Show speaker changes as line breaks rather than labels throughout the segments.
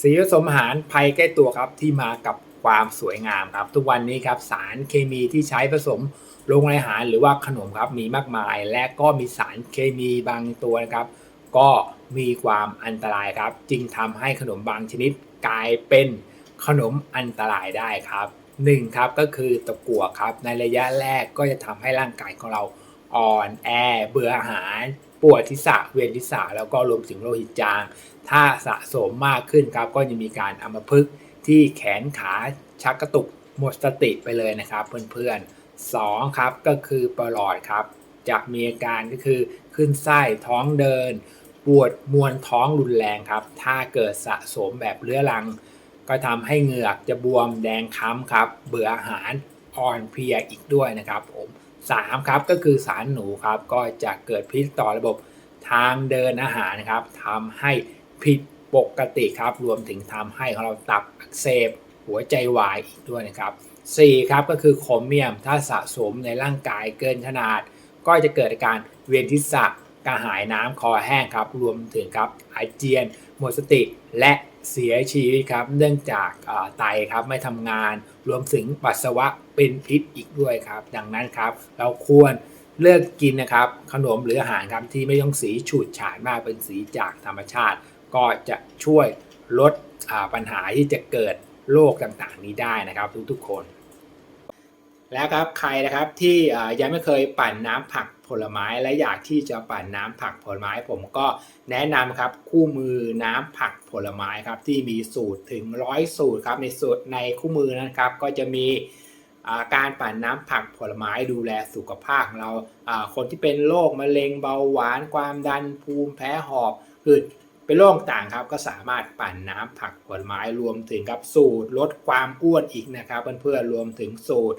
สีผสมอาหารภัยใกล้ตัวครับที่มากับความสวยงามครับ ทุกวันนี้ครับสารเคมีที่ใช้ผสมลงในอาหารหรือว่าขนมครับมีมากมาย และก็มีสารเคมีบางตัวนะครับ ก็มีความอันตรายครับ จึงทำให้ขนมบางชนิดกลายเป็นขนมอันตรายได้ครับหนึ่งครับก็คือตะกั่วครับในระยะแรกก็จะทำให้ร่างกายของเรา อ่อนแอ เบื่ออาหาร ปวดทิศะเวียนทิศะแล้วก็รวมถึงโลหิตจาง ถ้าสะสมมากขึ้นครับ ก็จะมีการอัมพฤกษ์ที่แขนขาชักกระตุกหมดสติไปเลยนะครับเพื่อนๆสองครับก็คือปลอดครับจะมีอาการก็คือขึ้นไส้ท้องเดิน ปวดมวนท้องรุนแรงครับ ถ้าเกิดสะสมแบบเรื้อรัง ก็ทำให้เหงือกจะบวมแดงค้ำครับ เบื่ออาหารอ่อนเพลียอีกด้วยนะครับผม สามครับก็คือสารหนูครับก็จะเกิดพิษต่อระบบทางเดินอาหารนะครับทำให้ผิดปกติครับรวมถึงทำให้ของเราตับอักเสบหัวใจวายอีกด้วยนะครับ4ครับก็คือโครเมียมถ้าสะสมในร่างกายเกินขนาด ก็จะเกิดอาการเวียนทิศะ กระหายน้ำคอแห้งครับ รวมถึงครับอาเจียน หมดสติและเสียชีวิตครับ เนื่องจากไตครับไม่ทำงาน รวมถึงปัสสาวะเป็นพิษอีกด้วยครับ ดังนั้นครับ เราควรเลือกกินนะครับ ขนมหรืออาหารครับที่ไม่ต้องสีฉูดฉาดมากเป็นสีจากธรรมชาติ ก็จะช่วยลดปัญหาที่จะเกิดโรคต่างๆ นี้ได้นะครับ ทุกๆคน แล้วครับใครนะครับที่ยังไม่เคยปั่นน้ำผักผลไม้และอยากที่จะปั่นน้ำผักผลไม้ ผมก็แนะนำครับคู่มือน้ำผักผลไม้ครับที่มีสูตรถึงร้อยสูตรครับในสูตรในคู่มือนะครับ ก็จะมีการปั่นน้ำผักผลไม้ดูแลสุขภาพของเราคนที่เป็นโรคมะเร็งเบาหวานความดันภูมิแพ้หอบคือเป็นโรคต่างครับก็สามารถปั่นน้ำผักผลไม้รวมถึงกับสูตรลดความอ้วนอีกนะครับเพื่อนๆรวมถึงสูตร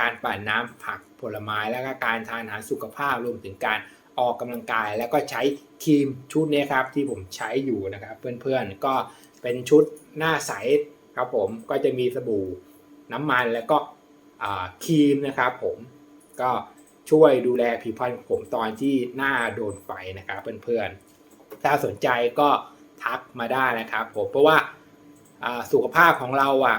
การปั่นน้ำผักผลไม้แล้วก็การทานอาหารสุขภาพรวมถึงการออกกำลังกาย แล้วก็ใช้ครีมชุดนี้ครับที่ผมใช้อยู่นะครับ เพื่อนๆก็เป็นชุดหน้าใสครับผมก็จะมีสบู่น้ำมันแล้วก็ครีมนะครับผมก็ช่วยดูแลผิวพรรณของผมตอนที่หน้าโดนไฟนะครับเพื่อนๆ ถ้าสนใจก็ทักมาได้นะครับผมเพราะว่าสุขภาพของเราอะ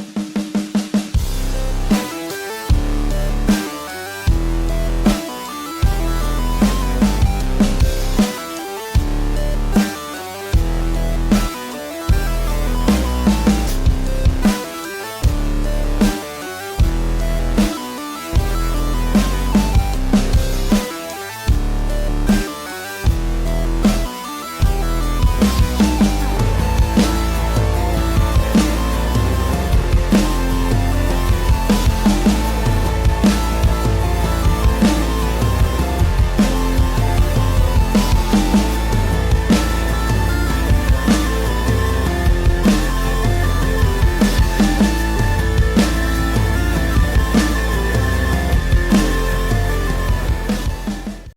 thank you